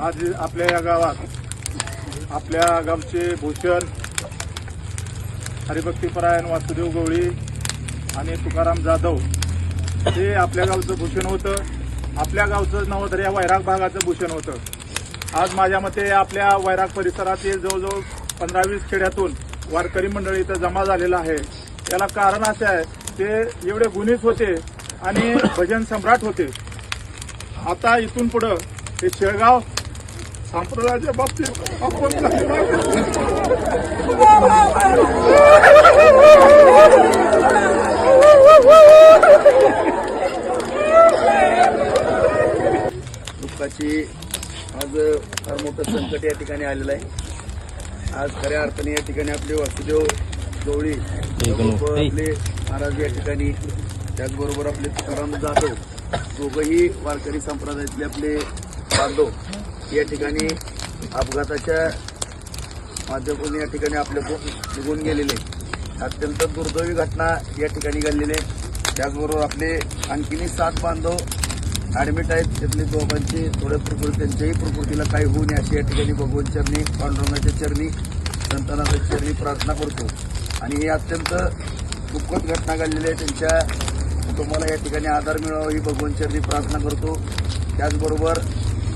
आज आपल्या या गावात आपल्या गावचे भूषण हरिभक्तीपरायण वासुदेव गवळी आणि तुकाराम जाधव हे आपल्या गावचं भूषण होतं. आपल्या गावचं नवं तर या वैराग भागाचं भूषण होतं. आज माझ्या मते आपल्या वैराग परिसरातील जवळजवळ पंधरा वीस खेड्यातून वारकरी मंडळी इथं जमा झालेलं आहे. याला कारण असे आहे ते एवढे गुणीच होते आणि भजन सम्राट होते. आता इथून पुढं हे शेळगाव संप्रदायाच्या बाबतीत आपण काही मागे- दुःखाची आज फार मोठं संकट या ठिकाणी आलेलं आहे. आज खऱ्या अर्थाने या ठिकाणी आपले वासुदेव गवळी आपले महाराज या ठिकाणी त्याचबरोबर आपले तुकाराम जाधव दोघंही वारकरी संप्रदायातले आपले बांधव. या ठिकाणी अपघाताच्या माध्यमातून या ठिकाणी आपल्याकडून निघून गेलेले अत्यंत दुर्दैवी घटना या ठिकाणी घडलेली आहे. त्याचबरोबर आपले आणखीनही सात बांधव ऍडमिट आहेत. त्यातले दोघांची थोड्या प्रकृती त्यांच्याही प्रकृतीला काही होऊ नये अशी या ठिकाणी भगवान चरणी पांडुरंगाच्या चरणी संतनाच्या चरणी प्रार्थना करतो. आणि ही अत्यंत दुःखद घटना घडलेली आहे. त्यांच्या कुटुंबाला या ठिकाणी आधार मिळावा ही भगवान चरणी प्रार्थना करतो. त्याचबरोबर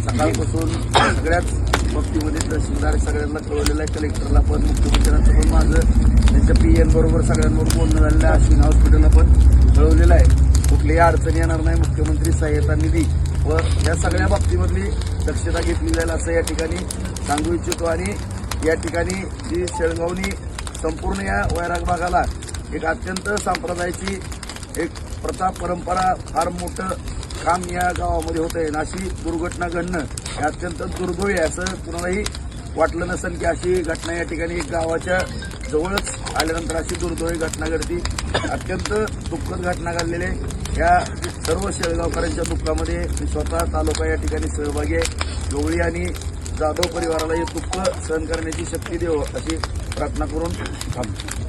सकाळपासून सगळ्याच बाबतीमध्ये तहसीलदार सगळ्यांना कळवलेलं आहे. कलेक्टरला पण मुख्यमंत्र्यांचं पण माझं त्यांच्या पी एन बरोबर सगळ्यांबरोबर बोलणं झालेलं आहे. अश्विन हॉस्पिटलला पण कळवलेलं आहे. कुठलीही अडचण येणार नाही. मुख्यमंत्री सहाय्यता निधी व या सगळ्या बाबतीमधली दक्षता घेतली जाईल असं या ठिकाणी सांगू इच्छितो. आणि या ठिकाणी जी शेळगावनी संपूर्ण या वैराग भागाला एक अत्यंत संप्रदायाची एक प्रथा परंपरा फार मोठं काम या गावामध्ये होत आहे अशी दुर्घटना घडणं हे अत्यंत दुर्दैवी आहे असं कुणालाही वाटलं नसेल की अशी घटना या ठिकाणी गावाच्या जवळच आल्यानंतर अशी दुर्दैवी घटना घडती. अत्यंत दुःखद घटना घडलेली आहे. या सर्व शेळगावकरांच्या दुःखामध्ये मी स्वतः तालुका या ठिकाणी सहभागी आहे. गवळी आणि जाधव परिवाराला हे दुःख सहन करण्याची शक्ती देव अशी प्रार्थना करून थांबतो.